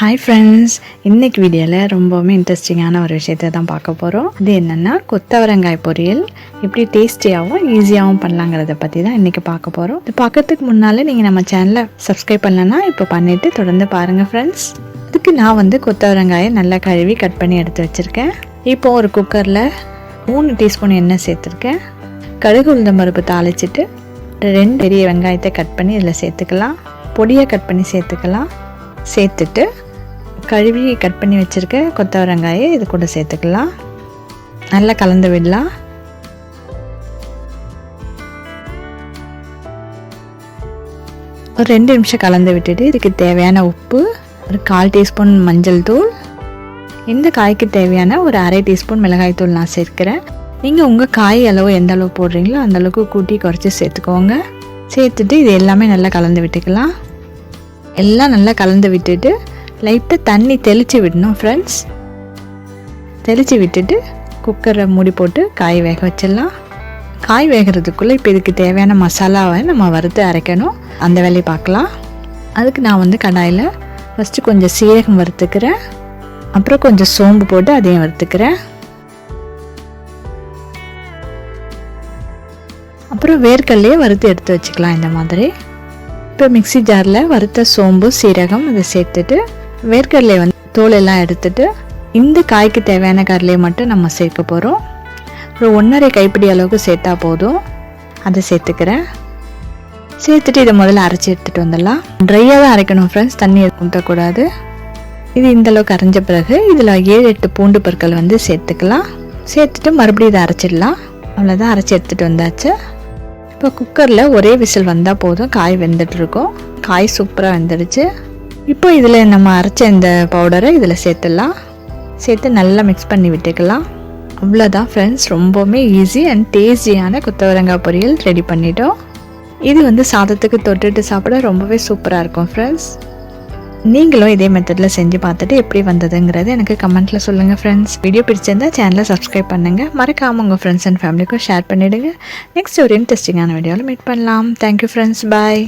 Hi friends இன்னைக்கு வீடியோவில் ரொம்பவுமே இன்ட்ரெஸ்டிங்கான ஒரு விஷயத்தை தான் பார்க்க போகிறோம் இது என்னென்னா கொத்தவரங்காய் பொரியல். எப்படி டேஸ்டியாகவும் ஈஸியாகவும் பண்ணலாங்கிறத பற்றி தான் இன்றைக்கி பார்க்க போகிறோம் இது பார்க்கறதுக்கு முன்னாலே நீங்கள் நம்ம சேனலை சப்ஸ்கிரைப் பண்ணலன்னா இப்போ பண்ணிவிட்டு தொடர்ந்து பாருங்கள் ஃப்ரெண்ட்ஸ் அதுக்கு நான் வந்து கொத்தவரங்காயை நல்லா கழுவி கட் பண்ணி எடுத்து வச்சுருக்கேன். இப்போ ஒரு குக்கரில் மூணு டீஸ்பூன் எண்ணெய் சேர்த்துருக்கேன். கடுகு உளுந்தம் பருப்பு தாளிச்சிட்டு ரெண்டு பெரிய வெங்காயத்தை கட் பண்ணி இதில் சேர்த்துக்கலாம். பொடியை கட் பண்ணி சேர்த்துக்கலாம். சேர்த்துட்டு கழுவி கட் பண்ணி வச்சுருக்க கொத்தவரங்காயை இது கூட சேர்த்துக்கலாம். நல்லா கலந்து விடலாம். ஒரு ரெண்டு நிமிஷம் கலந்து விட்டுட்டு இதுக்கு தேவையான உப்பு ஒரு கால் டீஸ்பூன் மஞ்சள் தூள். இந்த காய்க்கு தேவையான ஒரு அரை டீஸ்பூன் மிளகாய் தூள் நான் சேர்க்கிறேன். நீங்கள் உங்கள் காய் அளவு எந்த அளவு போடுறீங்களோ அந்த அளவுக்கு கூட்டி குறைச்சி சேர்த்துக்கோங்க. சேர்த்துட்டு இது எல்லாமே நல்லா கலந்து விட்டுக்கலாம். எல்லாம் நல்லா கலந்து விட்டுட்டு லைட்டாக தண்ணி தெளித்து விடணும் ஃப்ரெண்ட்ஸ் தெளித்து விட்டுட்டு குக்கரை மூடி போட்டு காய் வேக வச்சிடலாம். காய் வேகிறதுக்குள்ளே இப்போ இதுக்கு தேவையான மசாலாவை நம்ம வறுத்து அரைக்கணும். அந்த வேலையை பார்க்கலாம். அதுக்கு நான் வந்து கடாயில் ஃபஸ்ட்டு கொஞ்சம் சீரகம் வறுத்துக்கிறேன். அப்புறம் கொஞ்சம் சோம்பு போட்டு அதையும் வறுத்துக்கிறேன். அப்புறம் வேர்க்கல்லையே வறுத்து எடுத்து வச்சுக்கலாம் இந்த மாதிரி. இப்போ மிக்சி ஜாரில் வறுத்த சோம்பு சீரகம் இதை சேர்த்துட்டு வேர்க்கடலை வந்து தோல் எல்லாம் எடுத்துட்டு இந்த காய்க்கு தேவையான கடலையை மட்டும் நம்ம சேர்க்க போகிறோம் ஒரு ஒன்றரை கைப்பிடி அளவுக்கு சேர்த்தா போதும். அதை சேர்த்துக்கிறேன். சேர்த்துட்டு இதை முதல்ல அரைச்சி எடுத்துகிட்டு வந்துடலாம். ட்ரையாக தான் அரைக்கணும் ஃப்ரெண்ட்ஸ் தண்ணி ஊற்றக்கூடாது. இது இந்த அளவுக்கு அரைஞ்ச பிறகு இதில் ஏழு எட்டு பூண்டு பற்கள் வந்து சேர்த்துக்கலாம். சேர்த்துட்டு மறுபடியும் இதை அரைச்சிடலாம். அவ்வளோதான் அரைச்சி எடுத்துகிட்டு வந்தாச்சு. இப்போ குக்கரில் ஒரே விசில் வந்தால் போதும். காய் வெந்துட்டுருக்கோம் காய் சூப்பராக வெந்துடுச்சு. இப்போ இதில் நம்ம அரைச்ச இந்த பவுடரை இதில் சேர்த்துடலாம். சேர்த்து நல்லா மிக்ஸ் பண்ணி விட்டுக்கலாம். அவ்வளோதான் ஃப்ரெண்ட்ஸ் ரொம்பவுமே ஈஸி அண்ட் டேஸ்டியான கொத்தவரங்காய் பொரியல் ரெடி பண்ணிட்டோம். இது வந்து சாதத்துக்கு தொட்டுட்டு சாப்பிட ரொம்பவே சூப்பராக இருக்கும் ஃப்ரெண்ட்ஸ் நீங்களும் இதே மெத்தடில் செஞ்சு பார்த்துட்டு எப்படி வந்ததுங்கிறது எனக்கு கமெண்ட்டில் சொல்லுங்கள் ஃப்ரெண்ட்ஸ் வீடியோ பிடிச்சிருந்தா சேனலை சப்ஸ்கிரைப் பண்ணுங்கள் மறக்காமல் உங்கள் ஃப்ரெண்ட்ஸ் அண்ட் ஃபேமிலிக்கும் ஷேர் பண்ணிவிடுங்க நெக்ஸ்ட் ஒரு இன்ட்ரெஸ்டிங்கான வீடியோவில் மீட் பண்ணலாம். Thank you friends bye